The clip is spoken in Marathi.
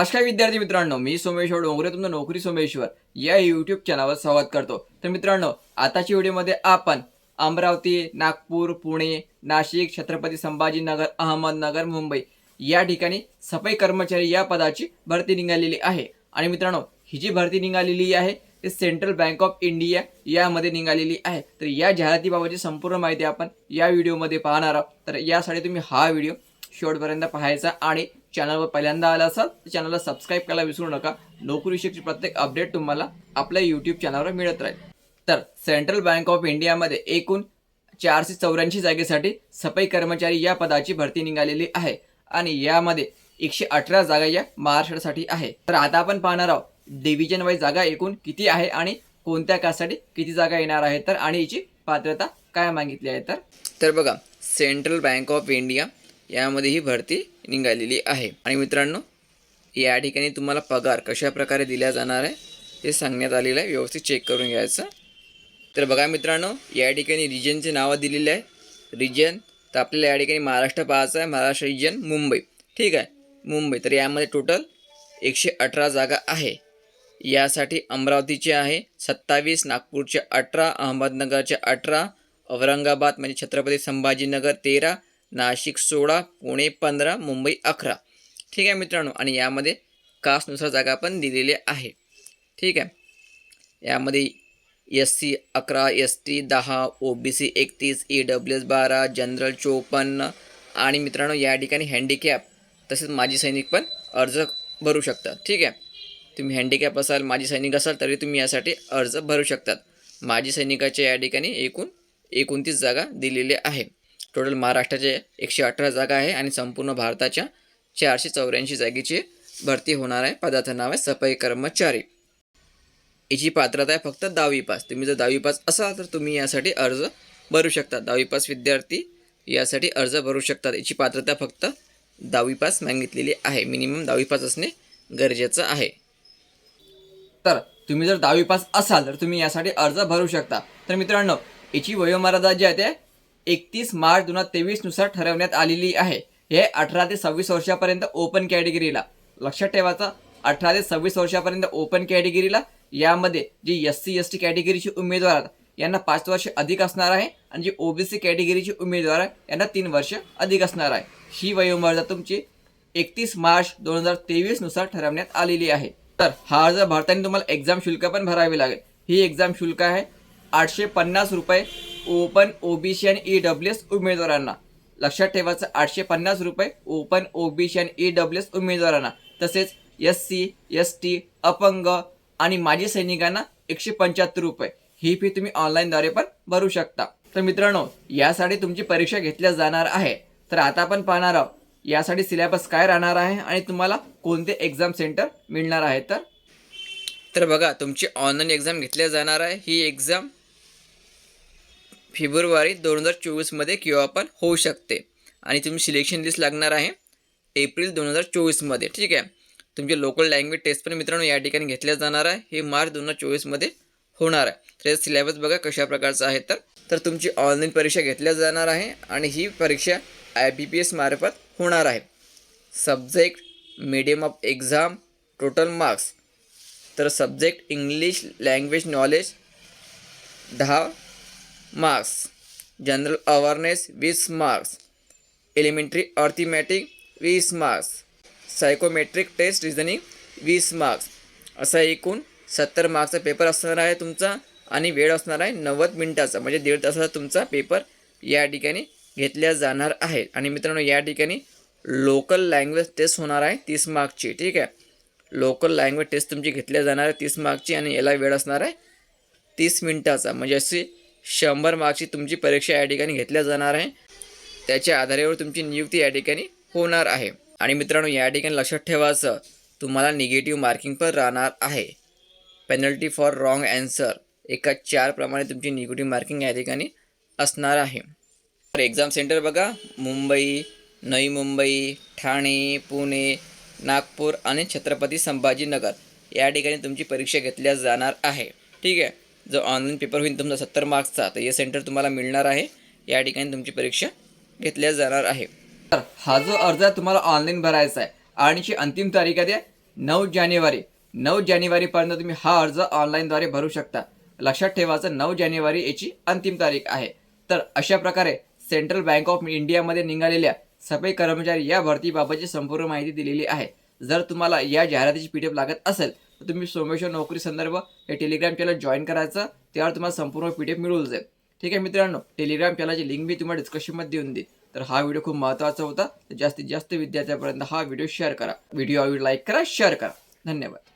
नमस्कार विद्यार्थी मित्रांनो मी सोमेश्वर डोंगरे तुमचं नोकरी सोमेश्वर या यूट्यूब चॅनलवर स्वागत करतो. तर मित्रांनो आताच्या व्हिडिओमध्ये आपण अमरावती नागपूर पुणे नाशिक छत्रपती संभाजीनगर अहमदनगर मुंबई या ठिकाणी सफाई कर्मचारी या पदाची भरती निघालेली आहे. आणि मित्रांनो ही जी भरती निघालेली आहे ती सेंट्रल बँक ऑफ इंडिया यामध्ये निघालेली आहे. तर या जाहिरातीबाबतची संपूर्ण माहिती आपण या व्हिडिओमध्ये पाहणार आहोत. तर यासाठी तुम्ही हा व्हिडिओ शेवटपर्यंत पाहायचा आणि चॅनलवर पहिल्यांदा आला असाल तर चॅनलला सबस्क्राईब करायला विसरू नका. नोकरीविषयीची प्रत्येक अपडेट तुम्हाला आपल्या यूट्यूब चॅनलवर मिळत राहील. तर सेंट्रल बँक ऑफ इंडियामध्ये एकूण चारशे चौऱ्याऐंशी जागेसाठी सफाई कर्मचारी या पदाची भरती निघालेली आहे. आणि यामध्ये एकशे अठरा जागा या महाराष्ट्रासाठी आहे. तर आता आपण पाहणार आहोत डिव्हिजन वाईज जागा एकूण किती आहे आणि कोणत्या कासाठी किती जागा येणार आहे तर आणि याची पात्रता काय मागितली आहे? तर तर बघा सेंट्रल बँक ऑफ इंडिया यामध्ये ही भरती निघालेली आहे. आणि मित्रांनो या ठिकाणी तुम्हाला पगार कशा प्रकारे दिला जाणार आहे हे सांगण्यात आलेलं आहे. व्यवस्थित चेक करून घ्यायचं. तर बघा मित्रांनो या ठिकाणी रिजनचे नावं दिलेले आहे. रिजन तर आपल्याला या ठिकाणी महाराष्ट्र पाहायचं आहे. महाराष्ट्र रिजन मुंबई. ठीक आहे? मुंबई. तर यामध्ये टोटल एकशे अठरा जागा आहे. यासाठी अमरावतीचे आहे सत्तावीस नागपूरचे अठरा अहमदनगरचे अठरा औरंगाबाद म्हणजे छत्रपती संभाजीनगर तेरा नाशिक सोळा पुणे पंधरा मुंबई अकरा. ठीक आहे मित्रांनो आणि यामध्ये कास्टनुसार जागा पण दिलेली आहे. ठीक आहे. यामध्ये एस सी अकरा एस टी दहा ओ बी सी एकतीस ई डब्ल्यू एस बारा जनरल चोपन्न आणि मित्रांनो या ठिकाणी हँडिकॅप तसेच माजी सैनिक पण अर्ज भरू शकतात. ठीक आहे. तुम्ही हँडिकॅप असाल माजी सैनिक असाल तरी तुम्ही यासाठी अर्ज भरू शकतात. माजी सैनिकाच्या या ठिकाणी एकूण एकोणतीस जागा दिलेल्या आहे. टोटल महाराष्ट्राचे एकशे अठरा जागा आहे आणि संपूर्ण भारताच्या चारशे चौऱ्याऐंशी जागेची भरती होणार आहे. पदाचं नाव आहे सफाई कर्मचारी. याची पात्रता आहे फक्त दहावी पास. तुम्ही जर दहावी पास असाल तर तुम्ही यासाठी अर्ज भरू शकता. दहावी पास विद्यार्थी यासाठी अर्ज भरू शकतात. याची पात्रता फक्त दहावी पास मागितलेली आहे. मिनिमम दहावी पास असणे गरजेचं आहे. तर तुम्ही जर दहावी पास असाल तर तुम्ही यासाठी अर्ज भरू शकता. तर मित्रांनो याची वयोमर्यादा जी आहे ते एकतीस मार्च दोन हजार तेवीसनुसार ठरवण्यात आलेली आहे. हे अठरा ते सव्वीस वर्षापर्यंत ओपन कॅटेगरीला लक्षात ठेवायचा अठरा ते सव्वीस वर्षापर्यंत ओपन कॅटेगरीला यामध्ये जी एस सी एस टी कॅटेगरीचे उमेदवार यांना पाच वर्ष अधिक असणार आहे आणि जी ओबीसी कॅटेगरीचे उमेदवार आहे यांना तीन वर्ष अधिक असणार आहे. ही वयोमर्यादा तुमची एकतीस मार्च दोन हजार तेवीसनुसार ठरवण्यात आलेली आहे. तर हा अर्ज भरताना तुम्हाला एक्झाम शुल्क पण भरावे लागेल. ही एक्झाम शुल्क आहे आठशे पन्नास रुपये ओपन ओबीसी आणि ई डब्ल्यू एस उमेदवारांना. लक्षात ठेवायचं आठशे पन्नास रुपये ओपन ओबीसी आणि ई डब्ल्यू एस उमेदवारांना. तसेच एस सी एस टी अपंग आणि माजी सैनिकांना एकशे पंच्याहत्तर रुपये. ही फी तुम्ही ऑनलाईनद्वारे पण भरू शकता. तर मित्रांनो यासाठी तुमची परीक्षा घेतल्या जाणार आहे. तर आता आपण पाहणार आहोत यासाठी सिलेबस काय राहणार आहे आणि तुम्हाला कोणते एक्झाम सेंटर मिळणार आहे? तर तर बघा तुमची ऑनलाईन एक्झाम घेतल्या जाणार आहे. ही एक्झाम फेब्रुवारी दोन हजार चोवीसमध्ये किंवा पण होऊ शकते. आणि तुम्ही सिलेक्शन लिस्ट लागणार आहे एप्रिल दोन हजार चोवीसमध्ये ठीक आहे? तुमचे लोकल लँग्वेज टेस्ट पण मित्रांनो या ठिकाणी घेतल्या जाणार आहे. हे मार्च दोन हजार चोवीसमध्ये होणार आहे. तर सिलेबस बघा कशा प्रकारचा आहे तर. तर तुमची ऑनलाईन परीक्षा घेतल्या जाणार आहे आणि ही परीक्षा आय बी पी एस मार्फत होणार आहे. Subject medium of exam total marks तर सब्जेक्ट इंग्लिश लँग्वेज नॉलेज दहा मार्क्स. जनरल अवेअरनेस वीस मार्क्स. एलिमेंटरी अर्थमॅटिक वीस मार्क्स. सायकोमेट्रिक टेस्ट रिझनिंग वीस मार्क्स. असा एकूण सत्तर मार्क्सचा पेपर असणार आहे तुमचा आणि वेळ असणार आहे नव्वद मिनिटाचा म्हणजे दीड तासाचा तुमचा पेपर या ठिकाणी घेतल्या जाणार आहे. आणि मित्रांनो या ठिकाणी लोकल लँग्वेज टेस्ट होणार आहे तीस मार्कची ठीक आहे? लोकल लँग्वेज टेस्ट तुमची घेतल्या जाणार आहे तीस मार्कची आणि याला वेळ असणार आहे तीस मिनिटाचा. म्हणजे अशी शंभर मार्क्सची तुमची परीक्षा या ठिकाणी घेतल्या जाणार आहे. त्याच्या आधारेवर तुमची नियुक्ती या ठिकाणी होणार आहे. आणि मित्रांनो या ठिकाणी लक्षात ठेवायचं तुम्हाला निगेटिव्ह मार्किंग पण राहणार आहे. पेनल्टी फॉर रॉंग ॲन्सर एका चारप्रमाणे तुमची निगेटिव्ह मार्किंग या ठिकाणी असणार आहे. तर एक्झाम सेंटर बघा. मुंबई नवी मुंबई ठाणे पुणे नागपूर आणि छत्रपती संभाजीनगर या ठिकाणी तुमची परीक्षा घेतल्या जाणार आहे. ठीक आहे? जर ऑनलाईन पेपर होईल तुमचा सत्तर मार्क्सचा तर हे सेंटर तुम्हाला मिळणार आहे. या ठिकाणी तुमची परीक्षा घेतल्या जाणार आहे. तर हा जो अर्ज तुम्हाला ऑनलाईन भरायचा आहे. आणि जी अंतिम तारीख आहे ते नऊ जानेवारी. नऊ जानेवारीपर्यंत तुम्ही हा अर्ज ऑनलाईनद्वारे भरू शकता. लक्षात ठेवायचं नऊ जानेवारी याची अंतिम तारीख आहे. तर अशा प्रकारे सेंट्रल बँक ऑफ इंडियामध्ये निघालेल्या सफाई कर्मचारी या भरतीबाबतची संपूर्ण माहिती दिलेली आहे. जर तुम्हाला या जाहिरातीची पी लागत असेल तुम्ही सोमेश्वर नोकरी संदर्भ हे टेलिग्राम चॅनल जॉईन करायचं त्यावर तुम्हाला संपूर्ण पी डी एफ मिळून जाईल. ठीक आहे मित्रांनो टेलिग्राम चॅनलची लिंक मी तुम्हाला डिस्क्रिप्शनमध्ये देऊन देईन. तर हा व्हिडिओ खूप महत्त्वाचा होता. तर जास्तीत जास्त विद्यार्थ्यांपर्यंत हा व्हिडिओ शेअर करा. व्हिडिओ लाईक करा शेअर करा. धन्यवाद.